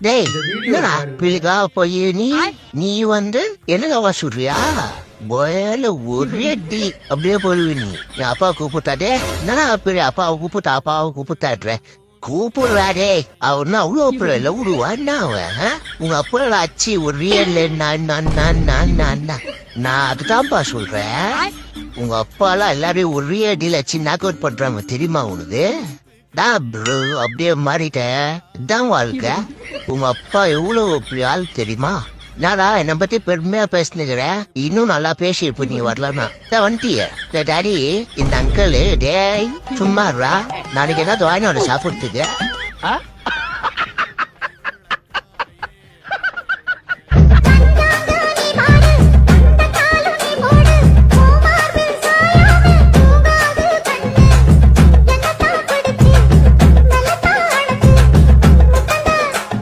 டேய் என்னடா. பிள்ளைக்கா போய்? நீ நீ வந்து என்னதாவா சொல்றியா? போயால ஒரே டி. அப்படியே போடுவி நீ. என் அப்பா கூப்பிட்டாடே என்னடா பெரிய அப்பாவை கூப்பிட்டா அப்பாவை கூப்பிட்டாடுற கூப்பிடுறா டேய். அவன் அவ்வளோ பெரிய லவுடுவா என்ன அவன்? உங்க அப்பா அச்சி ஒரே இல்லை நான் நான் நான் நான் நான் நான். நான் அதுதான்ப்பா சொல்றேன். உங்க அப்பாலாம் எல்லாரையும் ஒரே அடியில் அச்சு நாக் அவுட் பண்றாங்க. தெரியுமா உனக்கு டா ப்ரோ அப்படியே மாறிட்டேன் இதான் வாழ்க்கை. உங்க அப்பா எவ்வளவு பெரிய ஆள் தெரியுமா? நானா என்னை பத்தி பெருமையா பேசினுக்கிறேன் இன்னும் நல்லா பேசி இப்ப நீ வரலன்னா. வந்துட்டிய டாடி இந்த அங்கிள் டேய் சும்மாடுறா நாளைக்கு ஏதாவது வாங்கினோட சாப்பிடுறதுக்கு. ஆ?